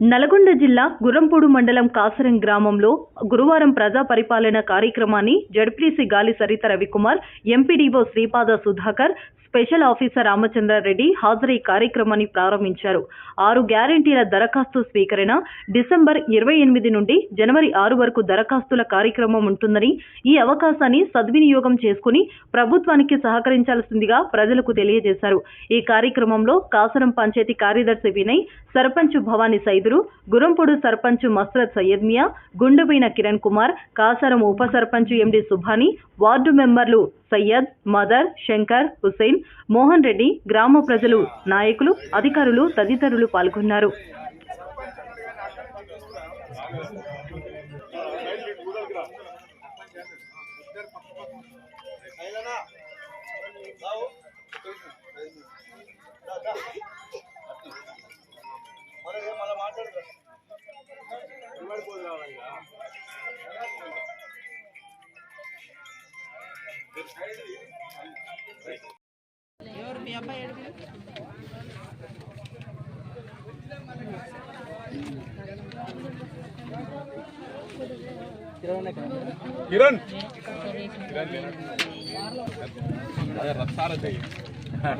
నల్గొండ జిల్లా గుర్రంపూడు మండలం కాసరం గ్రామంలో గురువారం ప్రజా పరిపాలన కార్యక్రమాన్ని ZPC Gali Saritha Ravikumar MPDO Sripada Sudhakar special officer Ramachandrareddy హాజరై కార్యక్రమాన్ని ప్రారంభించారు. ఆరు గ్యారంటీల దరఖాస్తు స్వీకరణ డిసెంబర్ ఇరవై ఎనిమిది నుండి జనవరి ఆరు వరకు దరఖాస్తుల కార్యక్రమం ఉంటుందని ఈ అవకాశాన్ని సద్వినియోగం చేసుకుని ప్రభుత్వానికి సహకరించాల్సిందిగా ప్రజలకు తెలియజేశారు. ఈ కార్యక్రమంలో కాసరం పంచాయతీ కార్యదర్శి వినయ్ సర్పంచ్ భవానీ సైదు సైదురు గురంపొడు సర్పంచ్ మస్రత్ సయ్యద్ మియా గుండుబీన కిరణ్ కుమార్ కాసరం ఉప సర్పంచ్ ఎండి సుభాని వార్డు మెంబర్లు సయ్యద్ మదర్ శంకర్ హుసేన్ మోహన్ రెడ్డి గ్రామ ప్రజలు నాయకులు అధికారులు తదితరులు పాల్గొన్నారు. ఎవరు మీ అబ్బాయి ఏడుగు కిరణ్ అదే రథసారథి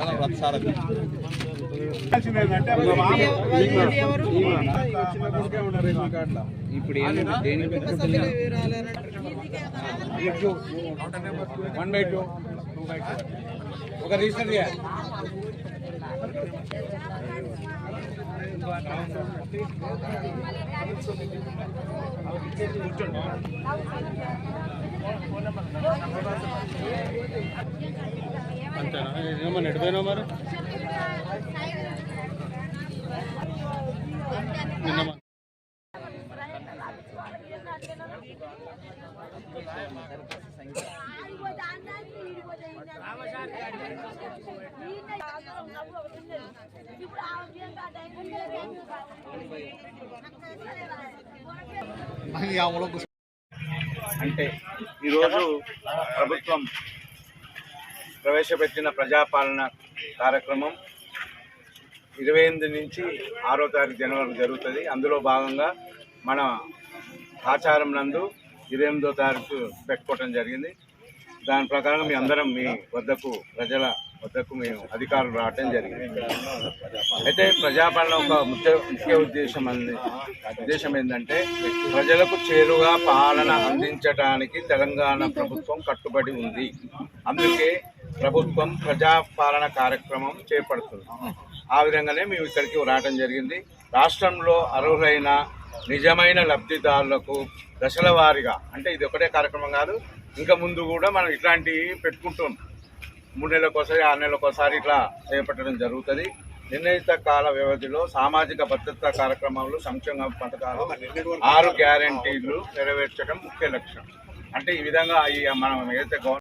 రథసారథి ఎవరు ఇప్పుడు one by two two by two ఒక రిజిస్టర్ అంతేనా ఏమన్నా ఎడిపోయినా మరి అంటే ఈరోజు ప్రభుత్వం ప్రవేశపెట్టిన ప్రజాపాలన కార్యక్రమం ఇరవై ఎనిమిది నుంచి ఆరో తారీఖు జనవరి జరుగుతుంది. అందులో భాగంగా మన ఆచారం నందు ఇరవై ఎనిమిదో తారీఖు పెట్టుకోవటం జరిగింది. దాని ప్రకారం మీ అందరం మీ వద్దకు ప్రజల వద్దకు మేము అధికారులు రావటం జరిగింది. అయితే ప్రజాపాలన ఒక ముఖ్య ముఖ్య ఉద్దేశం అంది ఉద్దేశం ఏంటంటే ప్రజలకు చేరుగా పాలన అందించడానికి తెలంగాణ ప్రభుత్వం కట్టుబడి ఉంది. అందుకే ప్రభుత్వం ప్రజాపాలన కార్యక్రమం చేపడుతుంది. ఆ విధంగానే మేము ఇక్కడికి రావడం జరిగింది. రాష్ట్రంలో అర్హులైన నిజమైన లబ్ధిదారులకు దశల వారీగా అంటే ఇది ఒకటే కార్యక్రమం కాదు ఇంకా ముందు కూడా మనం ఇట్లాంటివి పెట్టుకుంటాం మూడు నెలలకోసారి ఆరు నెలలకోసారి ఇట్లా చేపట్టడం జరుగుతుంది. నిర్ణయిత కాల వ్యవధిలో సామాజిక భద్రతా కార్యక్రమాలు సంక్షేమ పథకాలు ఆరు గ్యారంటీలు నెరవేర్చడం ముఖ్య లక్ష్యం. అంటే ఈ విధంగా ఈ మనం ఏదైతే